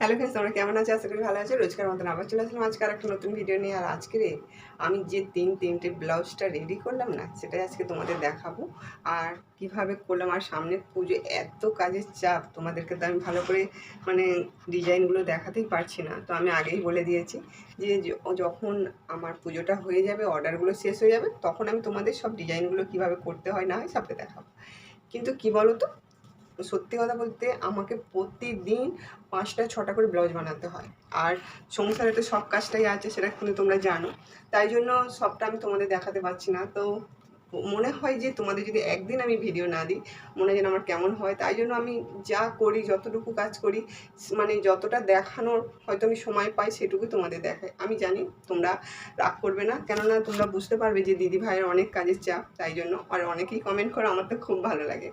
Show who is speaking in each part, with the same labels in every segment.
Speaker 1: Hello friends তোমরা কেমন আছো? আশা করি ভালো আছো। রোজকার মতন আবার চলে আসলাম আজকে আর একটা নতুন ভিডিও নিয়ে। আর আজকে রে, আমি যে তিন, তিনটে ব্লাউজটা রেডি করলাম না, সেটাই আজকে তোমাদের দেখাবো। আর কীভাবে করলাম, আর সামনে পুজো এত কাজের চাপ, তোমাদেরকে তো আমি ভালো করে মানে ডিজাইনগুলো দেখাতেই পারছি না। তো আমি আগেই বলে দিয়েছি যে যখন আমার পুজোটা হয়ে যাবে অর্ডারগুলো শেষ হয়ে যাবে, তখন আমি তোমাদের সব ডিজাইনগুলো কীভাবে করতে হয়, না হয় সবটা দেখাবো। কিন্তু কি বলো তো সত্যি কথা বলতে আমাকে প্রতিদিন পাঁচটা, ছটা করে ব্লাউজ বানাতে হয়। আর সংসারে তো সব কাজটাই আছে, সেটা কিন্তু তোমরা জানো। তাই জন্য সবটা আমি তোমাদের দেখাতে পারছি না। তো মনে হয় যে তোমাদের যদি একদিন আমি ভিডিও না দিই, মনে যেন আমার কেমন হয়। তাই জন্য আমি যা করি, যতটুকু কাজ করি মানে যতটা দেখানোর হয়তো আমি সময় পাই, সেটুকু তোমাদের দেখাই। আমি জানি তোমরা রাগ করবে না, কেননা তোমরা বুঝতে পারবে যে দিদি ভাইয়ের অনেক কাজের চাপ, তাই জন্য। আর অনেকেই কমেন্ট করো, আমার তো খুব ভালো লাগে।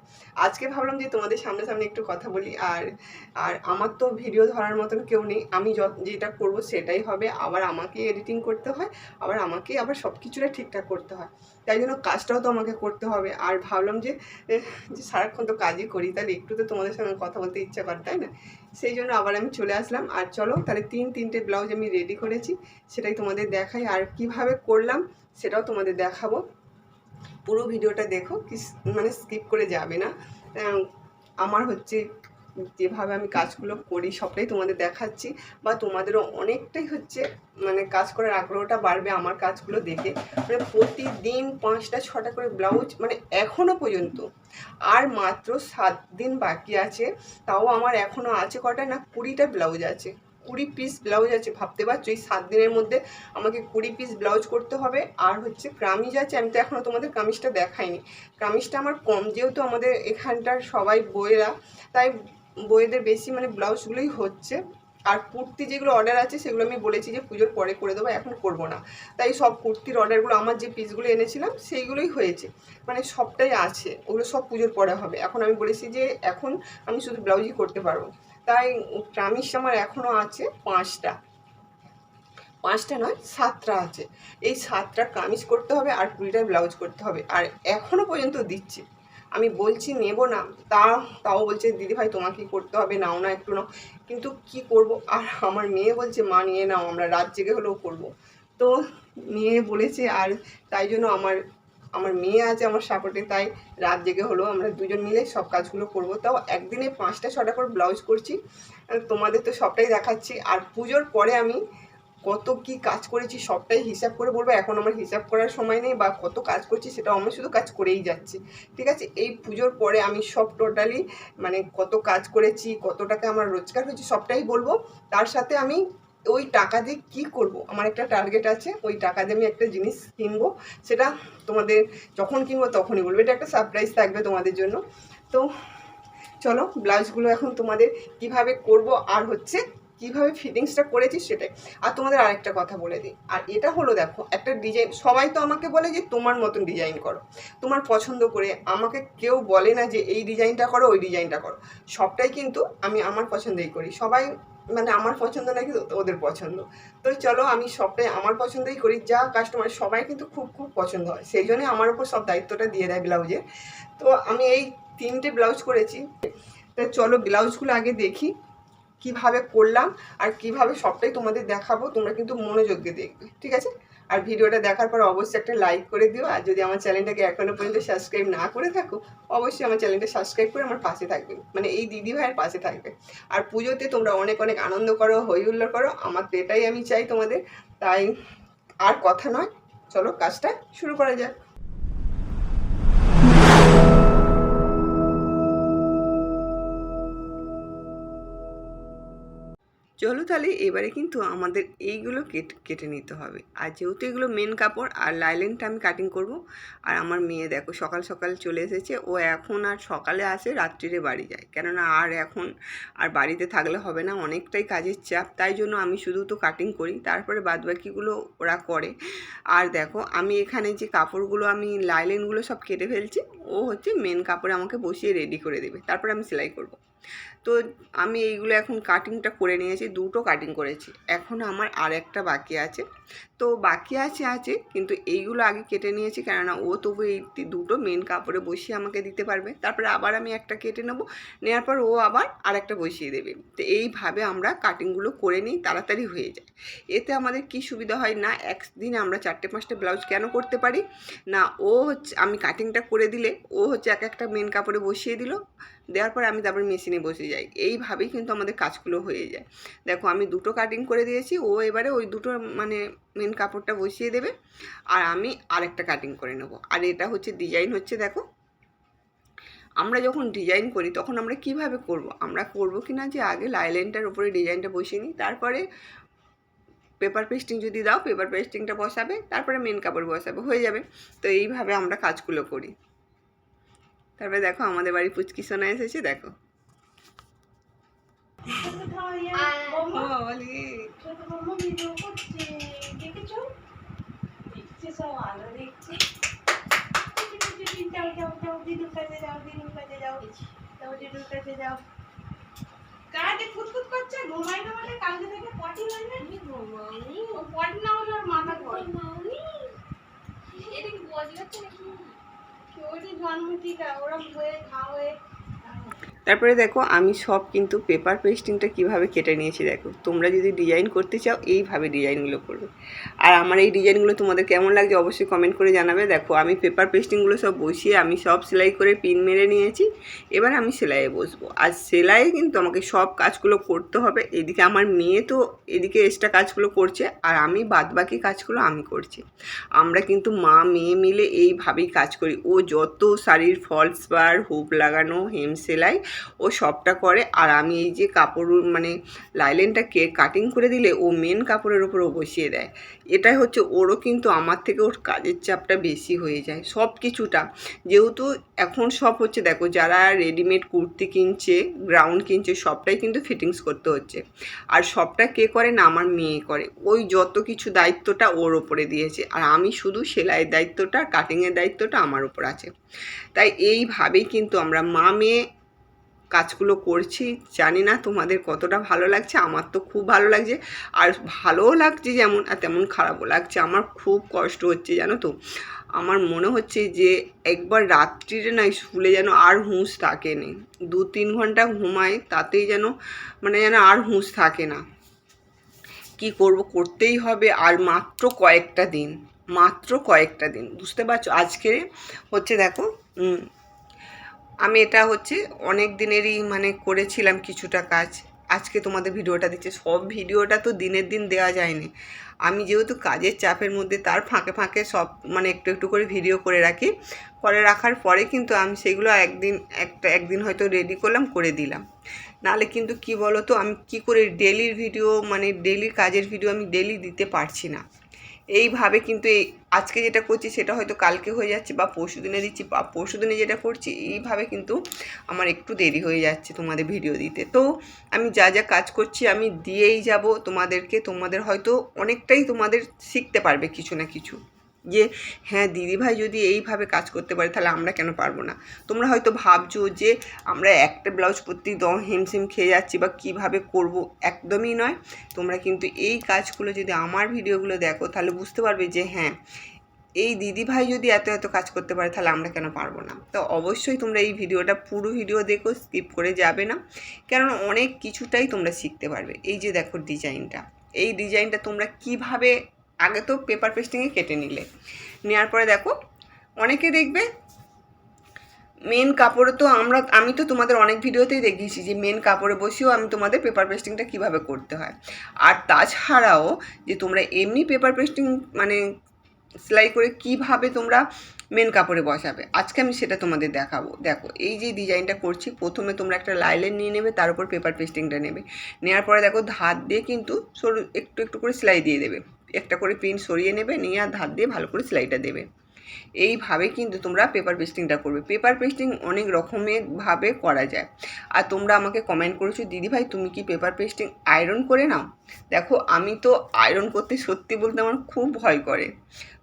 Speaker 1: আজকে ভাবলাম যে তোমাদের সামনে সামনে একটু কথা বলি, আর আর আমার তো ভিডিও ধরার মতন কেউ নেই। আমি যেটা করব সেটাই হবে। আবার আমাকে এডিটিং করতে হয়, আবার আমাকে আবার সব কিছুটা ঠিকঠাক করতে হয়। তাই জন্য কাজটাও তো আমাকে করতে হবে। আর ভাবলাম যে সারাক্ষণ তো কাজই করি, তাহলে একটু তো তোমাদের সঙ্গে কথা বলতে ইচ্ছা করে, তাই না? সেই জন্য আবার আমি চলে আসলাম। আর চলো, তাহলে তিন, তিনটে ব্লাউজ আমি রেডি করেছি, সেটাই তোমাদের দেখাই। আর কীভাবে করলাম, সেটাও তোমাদের দেখাবো। পুরো ভিডিওটা দেখো, কি মানে স্কিপ করে যাবে না। আমার হচ্ছে যেভাবে আমি কাজগুলো করি, সবটাই তোমাদের দেখাচ্ছি বা তোমাদেরও অনেকটাই হচ্ছে মানে কাজ করার আগ্রহটা বাড়বে আমার কাজগুলো দেখে। মানে প্রতিদিন পাঁচটা, ছটা করে ব্লাউজ মানে এখনও পর্যন্ত। আর মাত্র সাত দিন বাকি আছে, তাও আমার এখনও আছে কটা না কুড়িটা ব্লাউজ আছে। কুড়ি পিস ব্লাউজ আছে, ভাবতে পারছ? এই সাত দিনের মধ্যে আমাকে কুড়ি পিস ব্লাউজ করতে হবে। আর হচ্ছে কামিজ আছে, আমি তো এখনও তোমাদের কামিজটা দেখাইনি। কামিজটা আমার কম, যেহেতু আমাদের এখানটার সবাই বইয়েরা, তাই বইয়েদের বেশি মানে ব্লাউজগুলোই হচ্ছে। আর কুর্তি যেগুলো অর্ডার আছে, সেগুলো আমি বলেছি যে পুজোর পরে করে দেবো, এখন করব না। তাই সব কুর্তির অর্ডারগুলো আমার যে পিসগুলো এনেছিলাম, সেইগুলোই হয়েছে। মানে সবটাই আছে, ওগুলো সব পুজোর পরে হবে। এখন আমি বলেছি যে এখন আমি শুধু ব্লাউজই করতে পারব। তাই কামিজ আমার এখনও আছে, পাঁচটা। পাঁচটা নয়, সাতটা আছে। এই সাতটা কামিজ করতে হবে, আর কুড়িটা ব্লাউজ করতে হবে। আর এখনও পর্যন্ত দিচ্ছি। আমি বলছি নেব না। তা, তাও বলছে, দিদি ভাই তোমাকেই করতে হবে? নাও না একটু নাও। কিন্তু কি করব? আর আমার মেয়ে বলছে, মা, নিয়ে নাও, আমরা রাত জেগে হলেও করব। তো মেয়ে বলেছে, আর তাই জন্য আমার আমার মেয়ে আছে আমার সাপোর্টে তাই রাত জেগে হলেও আমরা দুজন মিলে সব কাজগুলো করব। তাও একদিনে পাঁচটা, ছটা করে ব্লাউজ করছি। তোমাদের তো সবটাই দেখাচ্ছি। আর পুজোর পরে আমি কত কি কাজ করেছি সবটাই হিসাব করে বলব। এখন আমার হিসাব করার সময় নেই বা কত কাজ করছি সেটা আমি শুধু কাজ করেই যাচ্ছি। ঠিক আছে? এই পুজোর পরে আমি সব টোটালি মানে কত কাজ করেছি, কত টাকা আমার রোজগার হয়েছে সবটাই বলব। তার সাথে আমি ওই টাকা দিয়ে কী করব? আমার একটা টার্গেট আছে, ওই টাকা দিয়ে আমি একটা জিনিস কিনবো। সেটা তোমাদের যখন কিনবো তখনই বলব। এটা একটা সারপ্রাইজ থাকবে তোমাদের জন্য। তো চলো ব্লাউজগুলো এখন তোমাদের কীভাবে করব আর হচ্ছে কীভাবে ফিটিংসটা করেছি সেটাই। আর তোমাদের আরেকটা কথা বলে দিই। আর এটা হলো দেখো, একটা ডিজাইন সবাই তো আমাকে বলে যে তোমার মতন ডিজাইন করো। তোমার পছন্দ করে, আমাকে কেউ বলে না যে এই ডিজাইনটা করো, ওই ডিজাইনটা করো। সবটাই কিন্তু আমি আমার পছন্দেই করি। সবাই মানে আমার পছন্দ নাকি ওদের পছন্দ। তো চলো আমি সবটাই আমার পছন্দই করি, যা কাস্টমার সবাই কিন্তু খুব খুব পছন্দ হয়। সেই জন্য আমার উপর সব দায়িত্বটা দিয়ে দেয় ব্লাউজের। তো আমি এই তিনটে ব্লাউজ করেছি। তা চলো ব্লাউজগুলো আগে দেখি। কীভাবে করলাম আর কীভাবে সবটাই তোমাদের দেখাবো, তোমরা কিন্তু মনোযোগ দিয়ে দেখবে, ঠিক আছে? আর ভিডিওটা দেখার পর অবশ্যই একটা লাইক করে দিও, আর যদি আমার চ্যানেলটাকে এখনও পর্যন্ত সাবস্ক্রাইব না করে থাকো, অবশ্যই আমার চ্যানেলটা সাবস্ক্রাইব করে আমার পাশে থাকবে মানে এই দিদি ভাইয়ের পাশে থাকবে। আর পুজোতে তোমরা অনেক অনেক আনন্দ করো হই হুল্লোড় করো, আমার তো এটাই আমি চাই তোমাদের, তাই আর কথা নয়, চলো কাজটা শুরু করা যাক। চলো তাহলে এবারে কিন্তু আমাদের এইগুলো কেটে কেটে নিতে হবে। আর যেহেতু এগুলো মেন কাপড়, আর লাইলেনটা আমি কাটিং করব, আর আমার মেয়ে দেখো সকাল সকাল চলে এসেছে, ও এখন আর সকালে আসে রাত্রিরে বাড়ি যায়। কেননা আর এখন আর বাড়িতে থাকলে হবে না, অনেকটাই কাজের চাপ, তাই জন্য আমি শুধু তো কাটিং করি, তারপরে বাদবাকিগুলো ওরা করে। আর দেখো আমি এখানে যে কাপড়গুলো আমি লাইলেনগুলো সব কেটে ফেলছি, ও হচ্ছে মেন কাপড়ে আমাকে বসিয়ে রেডি করে দেবে, তারপরে আমি সেলাই করব। তো আমি এইগুলো এখন কাটিংটা করে নিয়েছি, দুটো কাটিং করেছি। এখন আমার আর একটা বাকি আছে। তো বাকি আছে আছে। কিন্তু এইগুলো আগে কেটে নিয়েছি কেননা ও তবু এই দুটো মেন কাপড়ে বসিয়ে আমাকে দিতে পারবে। তারপরে আবার আমি একটা কেটে নেব। নেওয়ার পর ও আবার আরেকটা বসিয়ে দেবে। তো এইভাবে আমরা কাটিংগুলো করে নিই, তাড়াতাড়ি হয়ে যায়। এতে আমাদের কি সুবিধা হয় না, একদিনে আমরা চারটে, পাঁচটা ব্লাউজ কেন করতে পারি? না, ও হচ্ছে, আমি কাটিংটা করে দিলে ও হচ্ছে এক একটা মেন কাপড়ে বসিয়ে দিল। দেওয়ার পর আমি তারপর মেশিনে বসে যাই। এইভাবেই কিন্তু আমাদের কাজগুলো হয়ে যায়। দেখো, আমি দুটো কাটিং করে দিয়েছি। ও এবারে ওই দুটো মানে মেন কাপড়টা বসিয়ে দেবে আর আমি আরেকটা কাটিং করে নেব আর এটা হচ্ছে ডিজাইন হচ্ছে দেখো আমরা যখন ডিজাইন করি তখন আমরা কীভাবে করব আমরা করব কি না যে আগে লাইলেনটার উপরে ডিজাইনটা বসিয়ে নিই তারপরে পেপার পেস্টিং যদি দাও পেপার পেস্টিংটা বসাবে তারপরে মেন কাপড় বসাবে হয়ে যাবে তো এইভাবে আমরা কাজগুলো করি তারপরে দেখো আমাদের বাড়ি পুচকি সোনা এসেছে দেখো বলি
Speaker 2: ভিডিও করছে সব আলো দেখছে। যাও যাও যাও দিদুর কাছে যাও দিদুর কাছে যাও। যাও দিদুর কাছে যাও। কাজে ফুটফুট করছে? ঘুমাই না কালকে থেকে পটি হয় না? পটি না হলে মাথা ঘুমাই এটা বজি হচ্ছে নাকি? ওটি জন্ম টিকা ওরা হয়ে ঘা হয়ে।
Speaker 1: তারপরে দেখো, আমি সব কিন্তু পেপার পেস্টিংটা কীভাবে কেটে নিয়েছি দেখো। তোমরা যদি ডিজাইন করতে চাও, এইভাবে ডিজাইনগুলো করবে। আর আমার এই ডিজাইনগুলো তোমাদের কেমন লাগছে অবশ্যই কমেন্ট করে জানাবে। দেখো, আমি পেপার পেস্টিংগুলো সব বসিয়ে, আমি সব সেলাই করে পিন মেরে নিয়েছি। এবার আমি সেলাইয়ে বসবো। আর সেলাইয়ে কিন্তু আমাকে সব কাজগুলো করতে হবে। এদিকে আমার মেয়ে তো এদিকে এক্সট্রা কাজগুলো করছে, আর আমি বাদবাকি কাজগুলো আমি করছি। আমরা কিন্তু মা, মেয়ে মিলে এইভাবেই কাজ করি। ও যত শাড়ির ফলস বার, হুপ লাগানো হেম সেলাই ও সবটা করে আর আমি এই যে কাপড় মানে লাইলেনটাকে কাটিং করে দিলে ও মেন কাপড়ের ওপর ও বসিয়ে দেয়। এটাই হচ্ছে ওরও কিন্তু আমার থেকে ওর কাজের চাপটা বেশি হয়ে যায় সব কিছুটা যেহেতু এখন সব হচ্ছে দেখো যারা রেডিমেড কুর্তি কিনছে গ্রাউন্ড কিনছে, সবটাই কিন্তু ফিটিংস করতে হচ্ছে। আর সবটা কে করে না আমার মেয়ে করে। ওই যত কিছু দায়িত্বটা ওর ওপরে দিয়েছে। আর আমি শুধু সেলাইয়ের দায়িত্বটা কাটিংয়ের দায়িত্বটা আমার ওপর আছে। তাই এইভাবেই কিন্তু আমরা মা মেয়ে কাজগুলো করছি, জানি না তোমাদের কতটা ভালো লাগছে, আমার তো খুব ভালো লাগছে। আর ভালোও লাগছে যেমন, আর তেমন খারাপও লাগছে। আমার খুব কষ্ট হচ্ছে, জানো তো। আমার মনে হচ্ছে যে একবার রাত্রিরে না স্কুলে যেন আর হুঁশ থাকে নে। দু তিন ঘণ্টা ঘুমাই, তাতেই যেন মানে যেন আর হুঁশ থাকে না। কি করব, করতেই হবে। আর মাত্র কয়েকটা দিন, মাত্র কয়েকটা দিন। বুঝতে পারছ? আজকে হচ্ছে দেখো আমি এটা হচ্ছে অনেক দিনেরই মানে করেছিলাম কিছুটা কাজ। আজকে তোমাদের ভিডিওটা দিচ্ছে। সব ভিডিওটা তো দিনের দিন দেওয়া যায়নি। আমি যেহেতু কাজের চাপের মধ্যে, তার ফাঁকে ফাঁকে সব মানে একটু একটু করে ভিডিও করে রাখি। করে রাখার পরে কিন্তু আমি সেগুলো একদিন, একটা একদিন হয়তো রেডি করলাম, করে দিলাম। নাহলে কিন্তু কি বলো তো আমি কি করে ডেলির ভিডিও মানে ডেলি কাজের ভিডিও আমি ডেলি দিতে পারছি না। এইভাবে কিন্তু এই আজকে যেটা করছি সেটা হয়তো কালকে হয়ে যাচ্ছে বা পরশু দিনে দিচ্ছি বা পরশু দিনে যেটা করছি, এইভাবে কিন্তু আমার একটু দেরি হয়ে যাচ্ছে তোমাদের ভিডিও দিতে। তো আমি যা যা কাজ করছি আমি দিয়েই যাব তোমাদেরকে, তোমাদের হয়তো অনেকটাই তোমাদের শিখতে পারবে কিছু না কিছু। যে হ্যাঁ দিদিভাই যদি এইভাবে কাজ করতে পারে, তাহলে আমরা কেন পারব না? তোমরা হয়তো ভাবছ যে, আমরা একটা ব্লাউজ প্রতি দ হিমশিম খেয়ে যাচ্ছি বা কীভাবে করব? একদমই নয়। তোমরা কিন্তু এই কাজগুলো যদি আমার ভিডিওগুলো দেখো, তাহলে বুঝতে পারবে যে হ্যাঁ এই দিদিভাই যদি এত এত কাজ করতে পারে, তাহলে আমরা কেন পারব না? তো অবশ্যই তোমরা এই ভিডিওটা, পুরো ভিডিও দেখো, স্কিপ করে যাবে না। কেননা অনেক কিছুটাই তোমরা শিখতে পারবে। এই যে দেখো ডিজাইনটা। এই ডিজাইনটা তোমরা কীভাবে আগে তো পেপার পেস্টিংয়ে কেটে নিলে। নেওয়ার পরে দেখো, অনেকে দেখবে মেন কাপড়ে তো আমরা, আমি তো তোমাদের অনেক ভিডিওতেই দেখিয়েছি যে মেন কাপড়ে বসেও আমি তোমাদের পেপার পেস্টিংটা কীভাবে করতে হয়। আর তাছাড়াও যে তোমরা এমনি পেপার পেস্টিং মানে সেলাই করে কীভাবে তোমরা মেন কাপড়ে বসাবে, আজকে আমি সেটা তোমাদের দেখাবো। দেখো, এই যে ডিজাইনটা করছি, প্রথমে তোমরা একটা লাইলেন নিয়ে নেবে, তার উপর পেপার পেস্টিংটা নেবে। নেওয়ার পরে দেখো, ধার দিয়ে কিন্তু সরু একটু একটু করে সেলাই দিয়ে দেবে। একটা করে পিন সরিয়ে নেবে, নিয়ে আর ধার দিয়ে ভালো করে সেলাইটা দেবে। এইভাবে কিন্তু তোমরা পেপার পেস্টিংটা করবে। পেপার পেস্টিং অনেক রকমের ভাবে করা যায়। আর তোমরা আমাকে কমেন্ট করেছ, দিদি ভাই, তুমি কি পেপার পেস্টিং আয়রন করে নাও? দেখো, আমি তো আয়রন করতে সত্যি বলতে আমার খুব ভয় করে।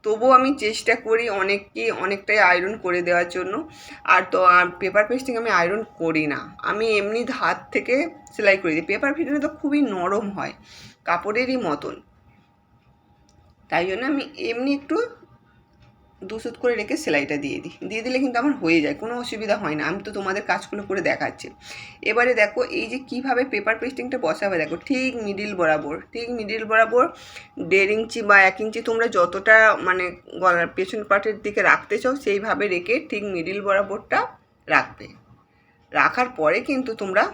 Speaker 1: তবুও আমি চেষ্টা করি অনেককে, অনেকটাই আয়রন করে দেওয়ার জন্য। আর তো, আর পেপার পেস্টিং আমি আয়রন করি না। আমি এমনি ধার থেকে সেলাই করে দিই। পেপার ফিটিংটা তো খুবই নরম হয়, কাপড়েরই মতন। তাই জন্য আমি এমনি একটু দুসুত করে রেখে সেলাইটা দিয়ে দিই। দিয়ে দিলে কিন্তু আমার হয়ে যায়, কোনো অসুবিধা হয় না। আমি তো তোমাদের কাজগুলো করে দেখাচ্ছি। এবারে দেখো, এই যে কীভাবে পেপার পেস্টিংটা বসাবে, দেখো ঠিক মিডিল বরাবর, ঠিক মিডিল বরাবর দেড় ইঞ্চি বা এক ইঞ্চি তোমরা যতটা মানে গলার পেছন পার্টের দিকে রাখতে চাও, সেইভাবে রেখে ঠিক মিডিল বরাবরটা রাখবে। রাখার পরে কিন্তু তোমরা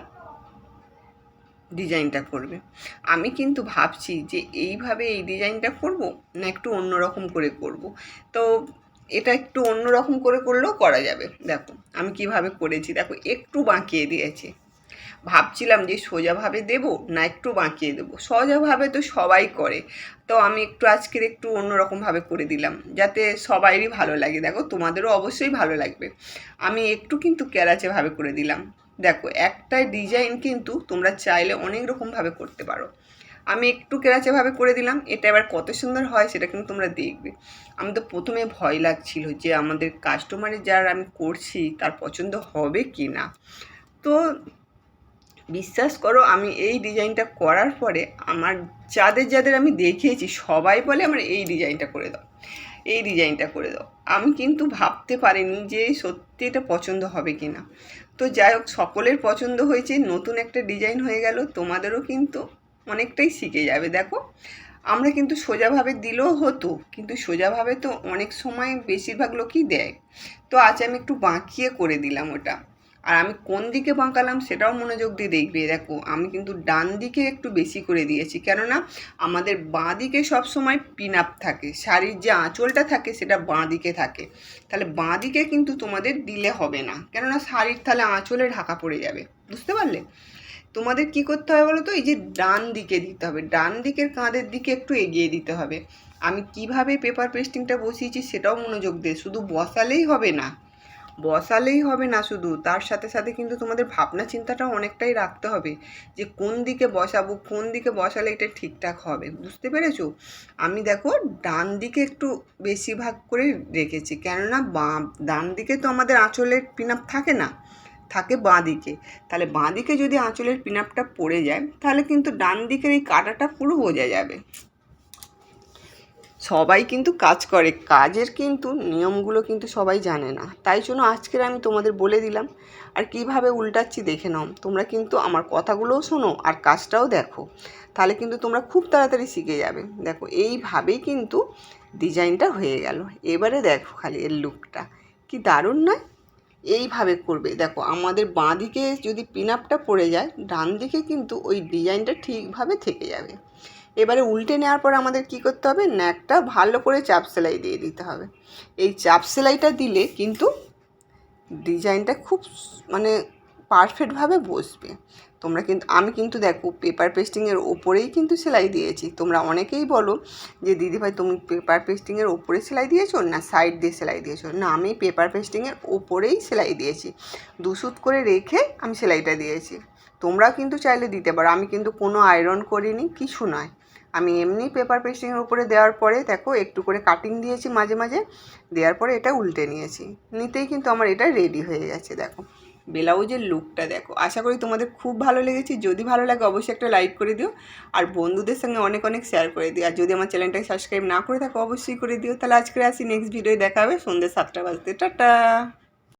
Speaker 1: ডিজাইনটা করবে। আমি কিন্তু ভাবছি যে এইভাবে এই ডিজাইনটা করব না একটু অন্যরকম করে করব? তো এটা একটু অন্যরকম করে করলেও করা যাবে। দেখো, আমি কীভাবে করেছি। দেখো, একটু বাঁকিয়ে দিয়েছি। ভাবছিলাম যে সোজাভাবে দেব না একটু বাঁকিয়ে দেবো। সোজাভাবে তো সবাই করে। তো আমি একটু আজকের একটু অন্যরকমভাবে করে দিলাম, যাতে সবাইরই ভালো লাগে। দেখো, তোমাদেরও অবশ্যই ভালো লাগবে। আমি একটু কিন্তু ক্যারাচেভাবে করে দিলাম। দেখো, একটাই ডিজাইন কিন্তু তোমরা চাইলে অনেক রকমভাবে করতে পারো। আমি একটু কেরাচেভাবে করে দিলাম, এটা এবার কত সুন্দর হয় সেটা কিন্তু তোমরা দেখবে। আমি তো প্রথমে ভয় লাগছিল যে আমাদের কাস্টমারের যার আমি করছি, তার পছন্দ হবে কি না তো বিশ্বাস করো, আমি এই ডিজাইনটা করার পরে আমার যাদের যাদের আমি দেখিয়েছি, সবাই বলে আমার এই ডিজাইনটা করে দাও, এই ডিজাইনটা করে দাও। আমি কিন্তু ভাবতে পারিনি যে সত্যি এটা পছন্দ হবে কি না তো যাই হোক, সকলের পছন্দ হয়েছে, নতুন একটা ডিজাইন হয়ে গেল, তোমাদেরও কিন্তু অনেকটাই শিখে যাবে। দেখো, আমরা কিন্তু সোজাভাবে দিলেও হতো, কিন্তু সোজাভাবে তো অনেক সময় বেশিরভাগ লোকই দেয়। তো আজ আমি একটু বাঁকিয়ে করে দিলাম ওটা। আর আমি কোন দিকে বাঁকালাম সেটাও মনোযোগ দিয়ে দেখবে। দেখো, আমি কিন্তু ডান দিকে একটু বেশি করে দিয়েছি। কেননা, আমাদের বাঁ দিকে সবসময় পিন আপ থাকে। শাড়ির যে আঁচলটা থাকে সেটা বাঁ দিকে থাকে। তাহলে বাঁ দিকে কিন্তু তোমাদের দিলে হবে না। কেননা, শাড়ির তাহলে আঁচলে ঢাকা পড়ে যাবে। বুঝতে পারলে? তোমাদের কি করতে হবে বলো তো? এই যে ডান দিকে দিতে হবে। ডান দিকের কাঁধের দিকে একটু এগিয়ে দিতে হবে। আমি কীভাবে পেপার পেস্টিংটা বসিয়েছি সেটাও মনোযোগ দিয়ে। শুধু বসালেই হবে না। বসালেই হবে না শুধু, তার সাথে সাথে কিন্তু তোমাদের ভাবনা চিন্তাটাও অনেকটাই রাখতে হবে যে কোন দিকে বসাবো, কোন দিকে বসালে এটা ঠিকঠাক হবে, বুঝতে পেরেছ? আমি দেখো ডান দিকে একটু বেশি ভাগ করে রেখেছি, কেননা বাঁ, ডান দিকে তো আমাদের আঁচলের পিনাপ থাকে না, থাকে বাঁ দিকে, তাহলে বাঁ দিকে যদি আঁচলের পিনাপটা পড়ে যায়, তাহলে কিন্তু ডান দিকের এই কাটাটা পুরো বোঝা যাবে। সবাই কিন্তু কাজ করে। কাজের কিন্তু নিয়মগুলো কিন্তু সবাই জানে না। তাই জন্য আজকের আমি তোমাদের বলে দিলাম, আর কীভাবে উল্টাচ্ছি দেখে নাও। তোমরা কিন্তু আমার কথাগুলোও শোনো আর কাজটাও দেখো। তাহলে কিন্তু তোমরা খুব তাড়াতাড়ি শিখে যাবে। দেখো, এইভাবেই কিন্তু ডিজাইনটা হয়ে গেল। এবারে দেখো খালি এর লুকটা। কি দারুণ নয় এইভাবে করবে। দেখো, আমাদের বাঁ দিকে যদি পিন আপটা পড়ে যায়, ডান দিকে কিন্তু ওই ডিজাইনটা ঠিকভাবে থেকে যাবে। এবারে উল্টে নেওয়ার পর আমাদের কি করতে হবে? ন্যাকটা ভালো করে চাপ সেলাই দিয়ে দিতে হবে। এই চাপ সেলাইটা দিলে কিন্তু ডিজাইনটা খুব মানে পারফেক্টভাবে বসবে। তোমরা কিন্তু আমি কিন্তু দেখো পেপার পেস্টিংয়ের ওপরেই কিন্তু সেলাই দিয়েছি। তোমরা অনেকেই বলো যে, দিদিভাই, তুমি পেপার পেস্টিংয়ের ওপরে সেলাই দিয়েছ না সাইড দিয়ে সেলাই দিয়েছ? না, আমি পেপার পেস্টিংয়ের ওপরেই সেলাই দিয়েছি। দুসুত করে রেখে আমি সেলাইটা দিয়েছি। তোমরা কিন্তু চাইলে দিতে পারো। আমি কিন্তু কোনো আয়রন করিনি, কিছু নয়। আমি এমনি পেপার পেস্টিংয়ের উপরে দেওয়ার পরে, দেখো, একটু করে কাটিং দিয়েছি মাঝে মাঝে। দেওয়ার পরে এটা উল্টে নিয়েছি। নিতেই কিন্তু আমার এটা রেডি হয়ে গেছে, দেখো। ব্লাউজের লুকটা দেখো। আশা করি তোমাদের খুব ভালো লেগেছে। যদি ভালো লাগে অবশ্যই একটা লাইক করে দিও। আর বন্ধুদের সঙ্গে অনেক অনেক শেয়ার করে দিও। আর যদি আমার চ্যানেলটাকে সাবস্ক্রাইব না করে থাকো, অবশ্যই করে দিও। তাহলে আজকে আসি নেক্সট ভিডিও দেখা হবে। সন্ধ্যে সাতটা বাজতে। টাটা!